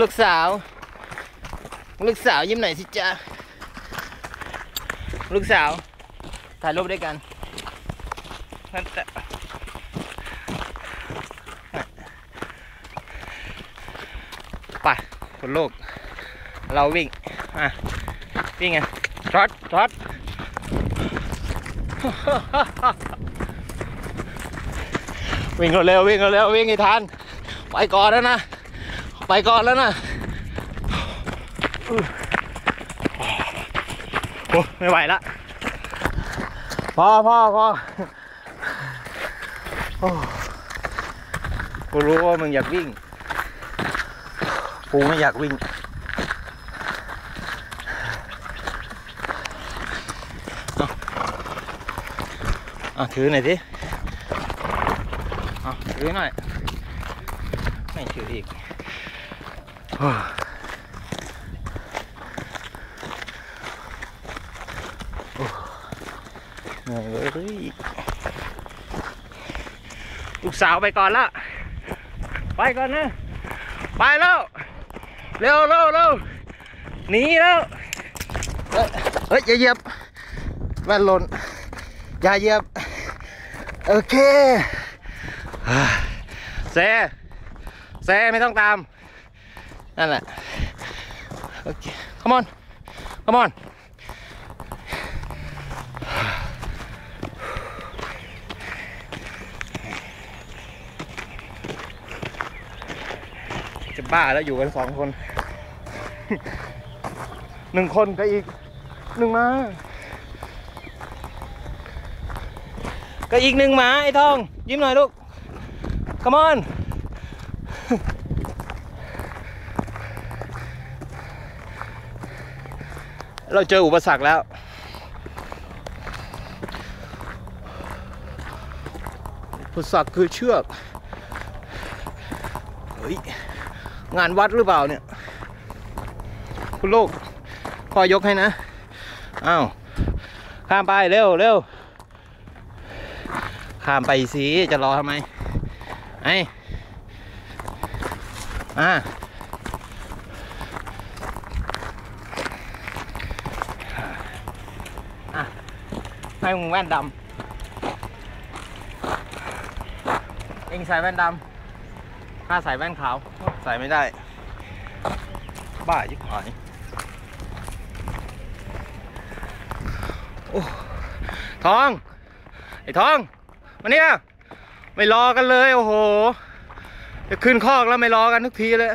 ลูกสาว ลูกสาวยิ้มหน่อยสิจ๊ะ ลูกสาว ถ่ายรูปด้วยกันนั่นแต่ไปคุณลูกเราวิ่ง อะ วิ่งไงทรอตทรอตวิ่งเร็ววิ่งเร็ววิ่งให้ทันไปก่อนแล้วนะ ไปก่อนแล้วนะโอ้ไม่ไหวละพอพอพอโอ้กูรู้ว่ามึงอยากวิ่ง กูไม่อยากวิ่งอะถือหน่อยสิอะถือหน่อย ไม่ถืออีก ลูกสาวไปก่อนละ ไปก่อนนะ ไปแล้ว เร็วเร็วเร็วหนีแล้วเอ้ยเฮ้ย อย่าเหยียบแว่นหล่นอย่าเหยียบ โอเคอ่เซเซไม่ต้องตาม นั่นแหละโอเค come on come on จะบ้าแล้วอยู่กันสองคน หนึ่งคนก็อีกหนึ่งมาก็อีกหนึ่งหมาไอ้ทอง ยิ้มหน่อยลูก come on เราเจออุปสรรคแล้ว อุปสรรคคือเชือก เฮ้ย งานวัดหรือเปล่าเนี่ย คุณลูกพอยกให้นะ อ้าว ข้ามไปเร็วเร็ว ข้ามไปสิ จะรอทำไม ไอ้ อ่า ให้มึงแว่นดำเองใส่แว่นดำข้าใส่แว่นขาว ใส่ไม่ได้ บ้ายิบหายโอ้ทอง ไอ้ทองมาเนี่ยไม่รอกันเลย โอ้โห จะขึ้นคอกแล้วไม่รอกันทุกทีเลย